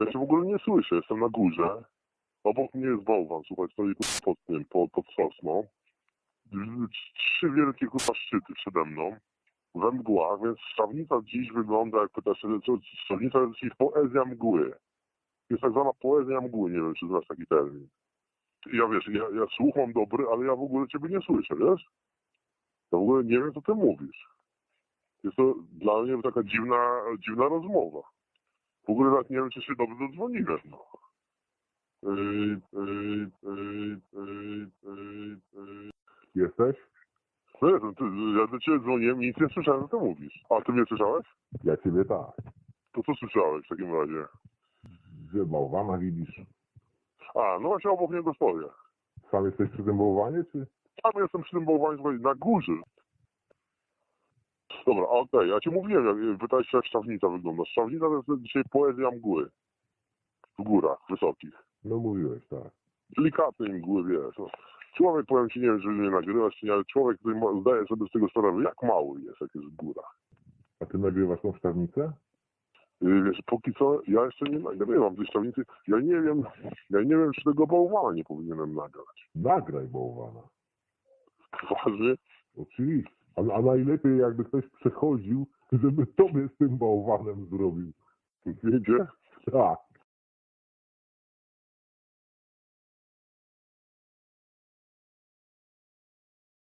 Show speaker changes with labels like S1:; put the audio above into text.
S1: Ja cię w ogóle nie słyszę, jestem na górze. Obok mnie jest bałwan, słuchaj, stoi pod tym, pod, pod sosną. Trzy wielkie kurwa szczyty przede mną. We mgłach, więc szczawnica dziś wygląda, jak pytasz się, szczawnica jest dziś poezja mgły. Jest tak zwana poezja mgły, nie wiem, czy znasz taki termin. Ja wiesz, ja, ja dobry, ale ja w ogóle ciebie nie słyszę, wiesz? Ja w ogóle nie wiem, co ty mówisz. Jest to dla mnie taka dziwna, dziwna rozmowa. W ogóle nawet nie wiem, czy się dobrze dodzwoniłem. No.
S2: Jesteś?
S1: No jestem, ty, ja do ciebie dzwoniłem i nic nie słyszałem, co mówisz. A ty mnie słyszałeś?
S2: Ja ciebie tak.
S1: To co słyszałeś w takim razie?
S2: Że bałwana widzisz.
S1: A, no właśnie obok niego stoję.
S2: Sam jesteś przy tym bałwanie, czy?
S1: Tam jestem przy tym bałwanie, na górze. Dobra, okej, ja ci mówiłem, jak pytałeś się, jak szczawnica wygląda. Szczawnica to jest dzisiaj poezja mgły. W górach wysokich.
S2: No mówiłeś, tak.
S1: Delikatnej mgły, wiesz. No. Człowiek, powiem ci, nie wiem, czy mnie nagrywasz, czy nie, ale człowiek, który zdaje sobie z tego sprawę, jak mały jest, jak jest w górach.
S2: A ty nagrywasz tą sztawnicę?
S1: Yy, Wiesz, póki co ja jeszcze nie nagrywam tej szczawnicy. Ja nie wiem, ja nie wiem, czy tego bałwana nie powinienem nagrać.
S2: Nagraj bałwana.
S1: Poważnie?
S2: Oczywiście. A, a najlepiej jakby ktoś przechodził, żeby tobie z tym bałwanem zrobił.
S1: Wiecie?
S2: Tak.